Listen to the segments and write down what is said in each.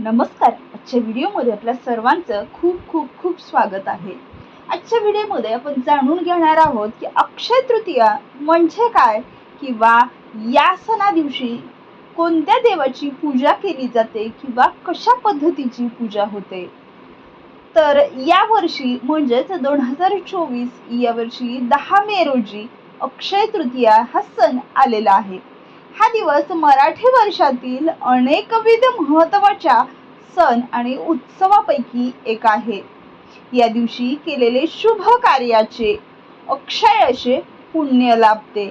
नमस्कार. आजच्या व्हिडिओमध्ये आपल्या सर्वांचं खूप खूप खूप स्वागत आहे. आजच्या व्हिडिओमध्ये आपण जाणून घेणार आहोत की अक्षय तृतीया म्हणजे काय किंवा या सणा दिवशी कोणत्या देवाची पूजा केली जाते किंवा कशा पद्धतीची पूजा होते? तर या वर्षी म्हणजेच दोन हजार चोवीस या वर्षी दहा मे रोजी अक्षय तृतीया हा सण आलेला आहे. हा दिवस मराठी वर्षातील अनेकविध महत्त्वाच्या सण आणि उत्सवापैकी एक आहे. या दिवशी केलेले शुभ कार्याचे अक्षय असे पुण्य लाभते.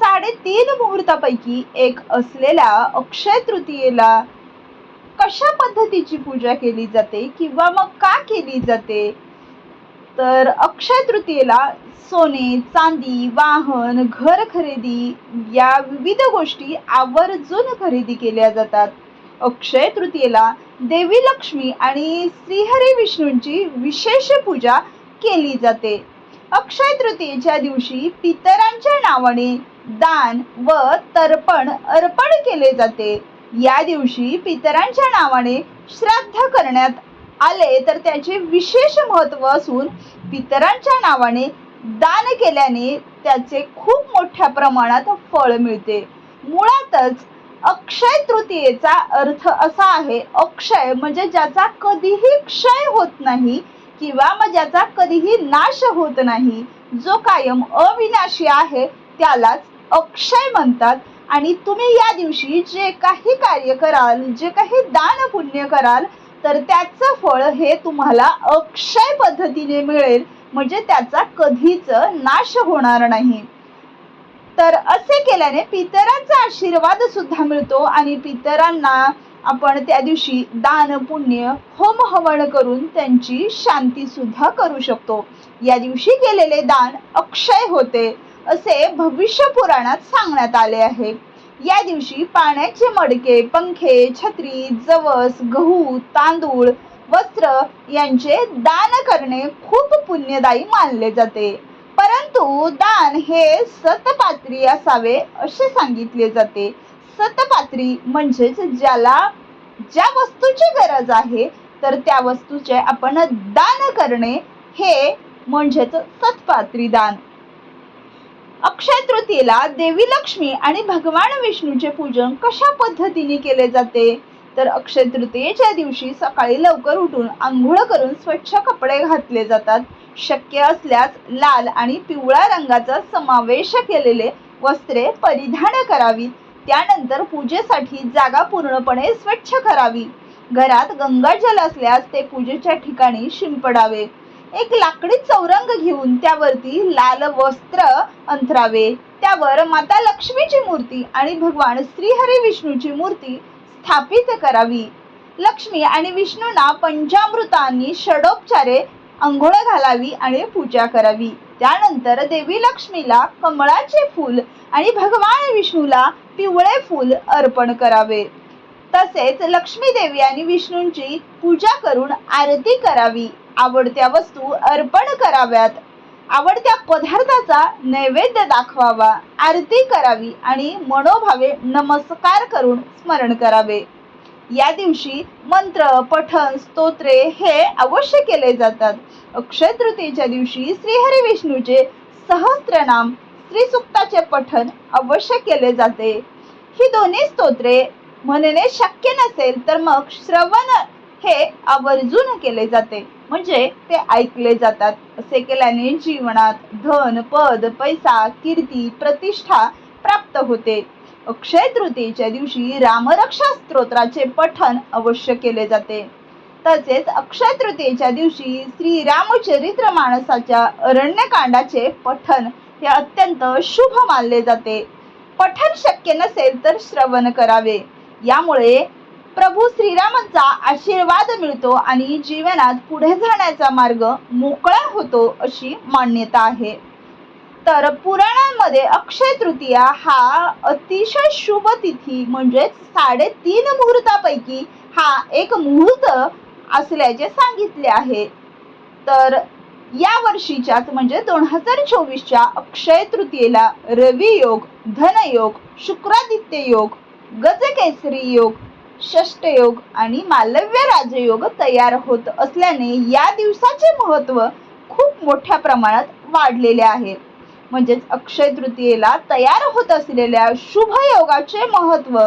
साडेतीन मुहूर्तापैकी एक असलेल्या अक्षय तृतीयेला कशा पद्धतीची पूजा केली जाते किंवा मग का केली जाते? तर अक्षय तृतीयेला सोने चांदी वाहन घर खरेदी या विविध गोष्टी आवर्जून खरेदी केल्या जातात. अक्षय तृतीयेला देवी लक्ष्मी आणि श्रीहरी विष्णूंची विशेष पूजा केली जाते. अक्षय तृतीयेच्या दिवशी पितरांच्या नावाने दान व तर्पण अर्पण केले जाते. या दिवशी पितरांच्या नावाने श्राद्ध करण्यात आले तर त्याचे विशेष महत्त्व असून पितरांच्या नावाने दान केल्याने त्याचे खूप मोठ्या प्रमाणात फळ मिळते. मुळातच अक्षय तृतीयेचा अर्थ असा आहे अक्षय म्हणजे ज्याचा कधीही क्षय होत नाही किंवा मग ज्याचा कधीही नाश होत नाही. जो कायम अविनाशी आहे त्यालाच अक्षय म्हणतात. आणि तुम्ही या दिवशी जे काही कार्य कराल जे काही दान पुण्य कराल तर त्याचं फळ हे तुम्हाला अक्षय पद्धतीने मिळेल. म्हणजे त्याचा कधीच नाश होणार नाही. तर असे केल्याने पितरांचा आशीर्वाद सुद्धा मिळतो आणि पितरांना आपण त्या दिवशी दान पुण्य होम हवन करून त्यांची शांती सुद्धा करू शकतो. या दिवशी केलेले दान अक्षय होते असे भविष्य पुराणात सांगण्यात आले आहे. या दिवशी पाण्याचे मडके पंखे छत्री जवस गहू तांदूळ वस्त्र यांचे दान करणे खूप पुण्यदायी मानले जाते. परंतु दान हे सतपात्री असावे असे सांगितले जाते. सतपात्री म्हणजेच ज्याला ज्या वस्तूची गरज आहे तर त्या वस्तूचे आपण दान करणे हे म्हणजेच सतपात्री दान. अक्षय तृतीयेला देवी लक्ष्मी आणि भगवान विष्णूचे पूजन कशा पद्धतीने केले जाते? तर अक्षय तृतीयेच्या दिवशी सकाळी लवकर उठून आंघोळ करून स्वच्छ कपडे घातले जातात. शक्य असल्यास लाल आणि पिवळ्या रंगाचा समावेश केलेले वस्त्रे परिधान करावीत त्यानंतर पूजेसाठी जागा पूर्णपणे स्वच्छ करावी. घरात गंगाजल असल्यास ते पूजेच्या ठिकाणी शिंपडावे. एक लाकडी चौरंग घेऊन त्यावरती लाल वस्त्र अंथरावे. त्यावर माता लक्ष्मीची मूर्ती आणि भगवान श्रीहरी विष्णूची मूर्ती स्थापित करावी. लक्ष्मी आणि विष्णूंना पंचामृतांनी षडोपचारे अंघोळ घालावी आणि पूजा करावी. त्यानंतर देवी लक्ष्मीला कमळाचे फूल आणि भगवान विष्णूला पिवळे फूल अर्पण करावे. तसेच लक्ष्मी देवी आणि विष्णूंची पूजा करून आरती करावी. आवडत्या वस्तू अर्पण कराव्यात. आवडत्या पदार्थाचा नैवेद्य दाखवावा. आरती करावी आणि मनोभावे नमस्कार करून स्मरण करावे. या दिवशी मंत्र पठण स्तोत्रे हे अवश्य केले जातात. अक्षय तृतीयेच्या दिवशी श्रीहरी विष्णूचे सहस्त्रनाम श्रीसुक्ताचे पठण अवश्य केले जाते. ही दोन्ही स्तोत्रे म्हणणे शक्य नसेल तर मग श्रवण हे आवर्जून केले जाते. म्हणजे ते ऐकले जातात. असे केल्याने जीवनात धन पद पैसा कीर्ती प्रतिष्ठा प्राप्त होते. अक्षय तृतीयेच्या दिवशी रामरक्षा स्तोत्राचे पठन अवश्य केले जाते. तसेच अक्षय तृतीयेच्या दिवशी श्री रामचरित्र माणसाच्या अरण्यकांडाचे पठन हे अत्यंत शुभ मानले जाते. पठन शक्य नसेल तर श्रवण करावे. यामुळे प्रभू श्रीरामांचा आशीर्वाद मिळतो आणि जीवनात पुढे जाण्याचा मार्ग मोकळा होतो अशी मान्यता आहे. तर पुराणांमध्ये अक्षय तृतीया हा अतिशय शुभ तिथी म्हणजेच साडेतीन मुहूर्तापैकी हा एक मुहूर्त असल्याचे सांगितले आहे. तर या वर्षीच्याच म्हणजे दोन हजार चोवीसच्या अक्षय तृतीयेला रवियोग धनयोग शुक्रादित्य योग गजकेसरी योग षष्टयोग आणि मालव्य राजयोग तयार होत असल्याने या दिवसाचे महत्त्व खूप मोठ्या प्रमाणात वाढलेले आहे. म्हणजेच अक्षय तृतीयेला तयार होत असलेल्या शुभ योगाचे महत्त्व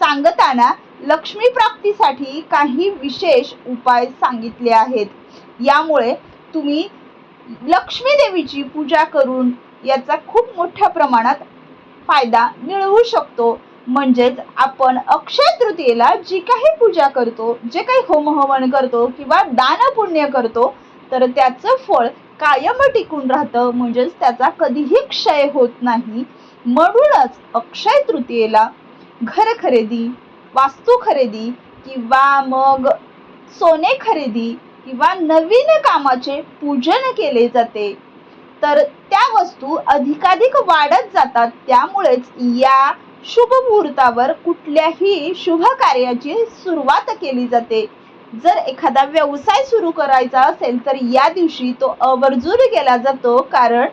सांगताना लक्ष्मी प्राप्तीसाठी काही विशेष उपाय सांगितले आहेत. यामुळे तुम्ही लक्ष्मी देवीची पूजा करून याचा खूप मोठ्या प्रमाणात फायदा मिळवू शकतो. म्हणजेच आपण अक्षय तृतीयेला जी काही पूजा करतो जे काही होमहवन करतो किंवा दान पुण्य करतो तर त्याचं फळ कायम टिकून राहतं. म्हणजेच त्याचा कधीही क्षय होत नाही. म्हणूनच अक्षय तृतीयेला घर खरेदी वास्तू खरेदी किंवा मग सोने खरेदी किंवा नवीन कामाचे पूजन केले जाते. तर त्या वस्तू अधिकाधिक वाढत जातात. त्यामुळेच या शुभ मुहूर्तावर कुठल्याही शुभ कार्याची सुरुवात केली जाते. जर एखादा व्यवसाय सुरू करायचा असेल तर या दिवशी तो आवर्जून केला जातो कारण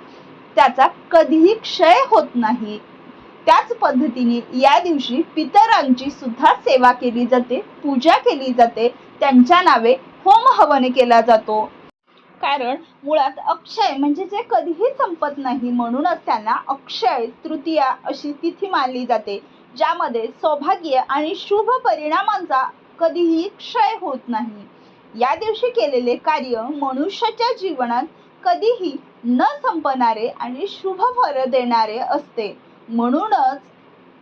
त्याचा कधीही क्षय होत नाही. त्याच पद्धतीने या दिवशी पितरांची सुद्धा सेवा केली जाते पूजा केली जाते त्यांच्या नावे होम हवन केला जातो. कारण मुळात अक्षय म्हणजे जे कधीही संपत नाही म्हणूनच त्यांना अक्षय तृतीया अशी तिथी मानली जाते ज्यामध्ये सौभाग्य आणि शुभ परिणामांचा कधीही क्षय होत नाही. या दिवशी केलेले कार्य मनुष्याच्या जीवनात कधीही न संपणारे आणि शुभ फळ देणारे असते. म्हणूनच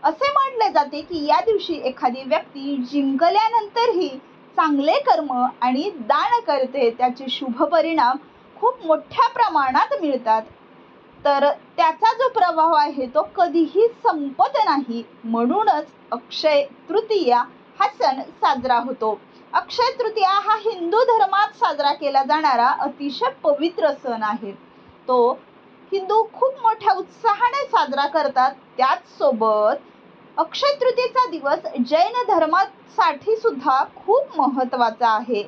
असे म्हटले जाते की या दिवशी एखादी व्यक्ती जिंकल्यानंतरही चांगले कर्म आणि दान करते त्याचे शुभ परिणाम खूप मोठ्या प्रमाणात मिळतात. तर त्याचा जो प्रभाव आहे तो कधीही संपत नाही. म्हणूनच अक्षय तृतीया हा सण साजरा होतो. अक्षय तृतीया हा हिंदू धर्मात साजरा केला जाणारा अतिशय पवित्र सण आहे. तो हिंदू खूप मोठ्या उत्साहाने साजरा करतात. त्याचसोबत अक्षय तृतीयेचा दिवस जैन धर्मासाठी सुद्धा खूप महत्त्वाचा आहे.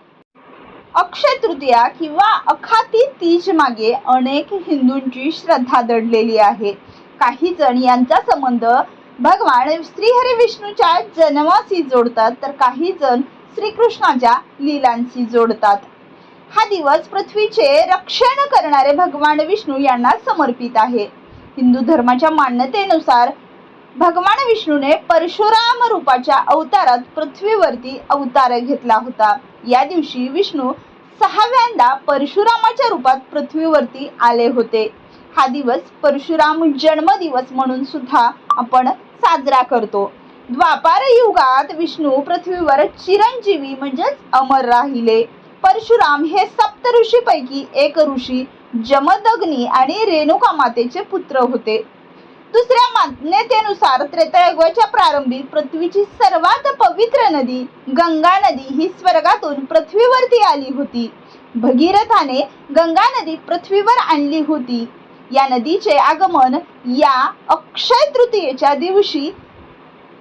अक्षय तृतीया किंवा अखाती तीज मागे अनेक हिंदूंची श्रद्धा दडलेली आहे. काही जण यांचा संबंध भगवान श्रीहरी विष्णूच्या जन्माशी जोडतात तर काही जण श्रीकृष्णाच्या लीलांशी जोडतात. हा दिवस पृथ्वीचे रक्षण करणारे भगवान विष्णू यांना समर्पित आहे. हिंदू धर्माच्या मान्यतेनुसार भगवान विष्णूने परशुराम रूपाच्या अवतारात पृथ्वीवरती अवतार घेतला होता. या दिवशी विष्णू सहाव्यांदा परशुरामाच्या रूपात पृथ्वीवरती आले होते. हा दिवस परशुराम जन्मदिवस म्हणून सुद्धा आपण साजरा करतो. द्वापार युगात विष्णू पृथ्वीवर चिरंजीवी म्हणजेच अमर राहिले. परशुराम हे सप्त ऋषीपैकी एक ऋषी जमदग्नी आणि रेणुका मातेचे पुत्र होते. दुसऱ्या मान्यतेनुसार त्रेतयुगाच्या प्रारंभी पृथ्वीची सर्वात पवित्र नदी गंगा नदी ही स्वर्गातून पृथ्वीवरती आली होती. भगीरथाने गंगा नदी पृथ्वीवर आणली होती. या नदीचे आगमन या अक्षय तृतीयेच्या दिवशी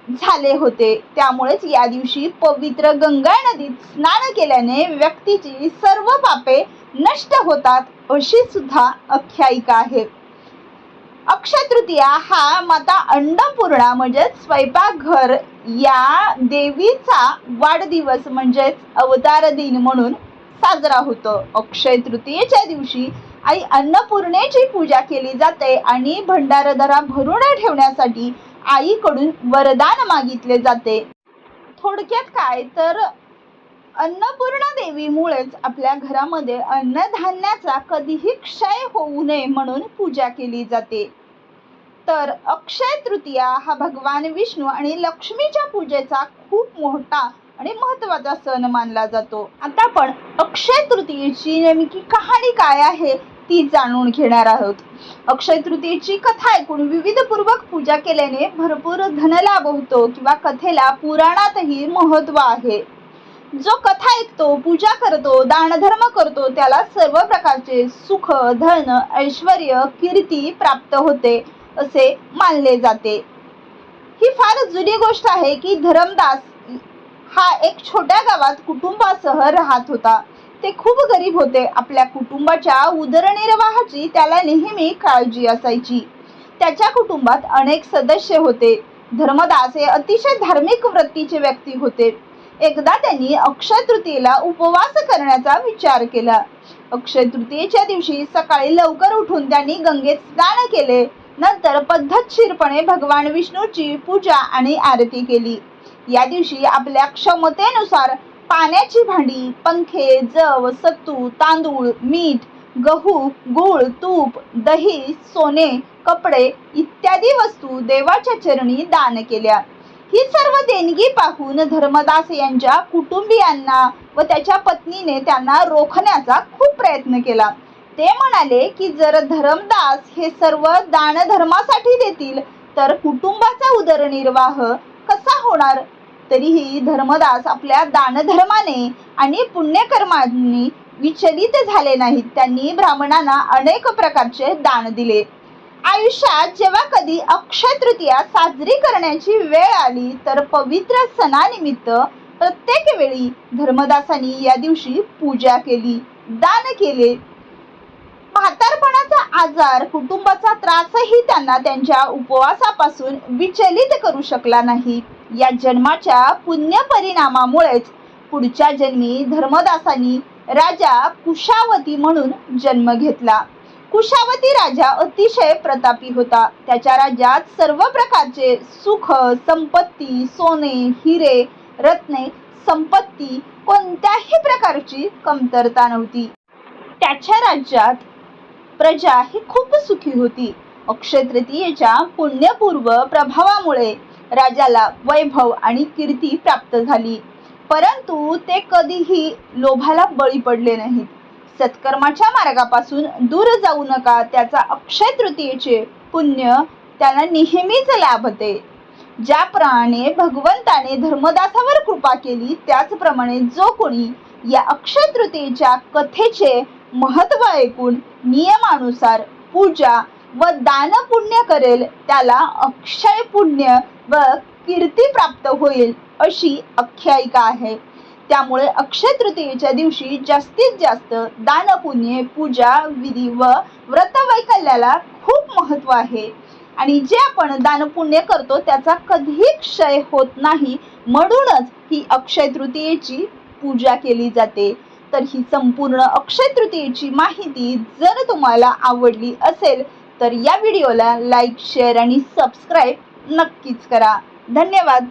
झाले होते. त्यामुळेच या दिवशी पवित्र गंगा नदीत स्नान केल्याने व्यक्तीची सर्व पापे नष्ट होतात अशी सुद्धा आख्यायिका आहे. अक्षय तृतीया हा माता अन्नपूर्णा म्हणजेच स्वयंपाकघर या देवीचा वाढदिवस म्हणजेच अवतार दिन म्हणून साजरा होतो. अक्षय तृतीयेच्या दिवशी आई अन्नपूर्णेची पूजा केली जाते आणि भंडारदरा भरून ठेवण्यासाठी आईकडून वरदान मागितले जाते. थोडक्यात काय? तर अन्नपूर्णा देवीमुळेच आपल्या घरामध्ये अन्नधान्याचा कधीही क्षय होऊ नये म्हणून पूजा केली जाते. तर अक्षय तृतीया हा भगवान विष्णू आणि लक्ष्मीच्या पूजेचा खूप मोठा आणि महत्त्वाचा सण मानला जातो. आता आपण अक्षय तृतीयेची नेमकी कहाणी काय आहे ती जाणून घेणार आहोत. अक्षय तृतीयेची कथा ऐकून विविध पूर्वक पूजा केल्याने भरपूर धनलाभ होतो किंवा कथेला पुराणातही महत्त्व आहे. जो कथा ऐकतो पूजा करतो दानधर्म करतो त्याला सर्व प्रकारचे सुख धन ऐश्वर कीर्ती प्राप्त होते असे मानले जाते. ही फार जुनी गोष्ट आहे की धरमदास हा एक छोट्या गावात कुटुंबासह राहत होता. ते खूप गरीब होते. आपल्या कुटुंबाच्या उदरनिर्वाहाची त्याला नेहमी काळजी असायची. त्याच्या कुटुंबात अनेक सदस्य होते. धर्मदास हे अतिशय धार्मिक वृत्तीचे व्यक्ती होते. एकदा त्यांनी अक्षय तृतीयेला उपवास करण्याचा विचार केला. अक्षय तृतीयेच्या दिवशी सकाळी लवकर उठून त्यांनी गंगेत स्नान केले. नंतर पद्धतशीरपणे भगवान विष्णूची पूजा आणि आरती केली. या दिवशी आपल्या क्षमतेनुसार पाण्याची भांडी पंखे जव सत्तू तांदूळ मीठ गहू गूळ तूप दही सोने कपडे इत्यादी वस्तू देवाच्या चरणी दान केल्या. ही सर्व देणगी पाहून धर्मदास यांच्या कुटुंबियांना व त्याच्या पत्नीने त्यांना रोखण्याचा खूप प्रयत्न केला. ते म्हणाले की जर धर्मदास हे सर्व दानधर्मासाठी देतील तर कुटुंबाचा उदरनिर्वाह कसा होणार? तरीही धर्मदास आपल्या दानधर्माने आणि पुण्यकर्मांनी विचलित झाले नाहीत. त्यांनी ब्राह्मणांना अनेक प्रकारचे दान दिले. आयुष्यात जेव्हा कधी अक्षय तृतीया साजरी करण्याची वेळ आली तर पवित्र सणानिमित्त प्रत्येक वेळी धर्मदासांनी या दिवशी पूजा केली दान केले. म्हातारपणाचा आजार कुटुंबाचा त्रासही त्यांना त्यांच्या उपवासापासून विचलित करू शकला नाही. या जन्माच्या पुण्य परिणामामुळेच पुढच्या जन्मी धर्मदासांनी राजा कुशावती म्हणून जन्म घेतला. कुशावती राजा अतिशय प्रतापी होता. त्याच्या राज्यात सर्व प्रकारचे सुख संपत्ती सोने हिरे रत्ने संपत्ती कोणत्याही प्रकारची कमतरता नव्हती. त्याच्या राज्यात प्रजा ही खूप सुखी होती. अक्षय तृतीयेच्या पुण्यपूर्व प्रभावामुळे राजाला वैभव आणि कीर्ती प्राप्त झाली. परंतु ते कधीही लोभाला बळी पडले नाहीत. सत्कर्माच्या मार्गापासून दूर जाऊ नका. त्याचा अक्षय तृतीयेचे पुण्य त्याला नेहमीच लाभते ज्याप्रमाणे भगवंताने धर्मदासावर कृपा केली त्याचप्रमाणे जो कोणी या अक्षय तृतीयेच्या कथेचे महत्त्व ऐकून नियमानुसार पूजा व दान पुण्य करेल त्याला अक्षय पुण्य व कीर्ती प्राप्त होईल अशी आख्यायिका आहे. त्यामुळे अक्षय तृतीयेच्या दिवशी जास्तीत जास्त दानपुण्य पूजा विधी व व्रत वैकल्याला खूप महत्त्व आहे. आणि जे आपण दानपुण्य करतो त्याचा कधीही क्षय होत नाही. म्हणूनच ही अक्षय तृतीयेची पूजा केली जाते. तर ही संपूर्ण अक्षय तृतीयेची माहिती जर तुम्हाला आवडली असेल तर या व्हिडिओला लाईक शेअर आणि सबस्क्राईब नक्कीच करा. धन्यवाद.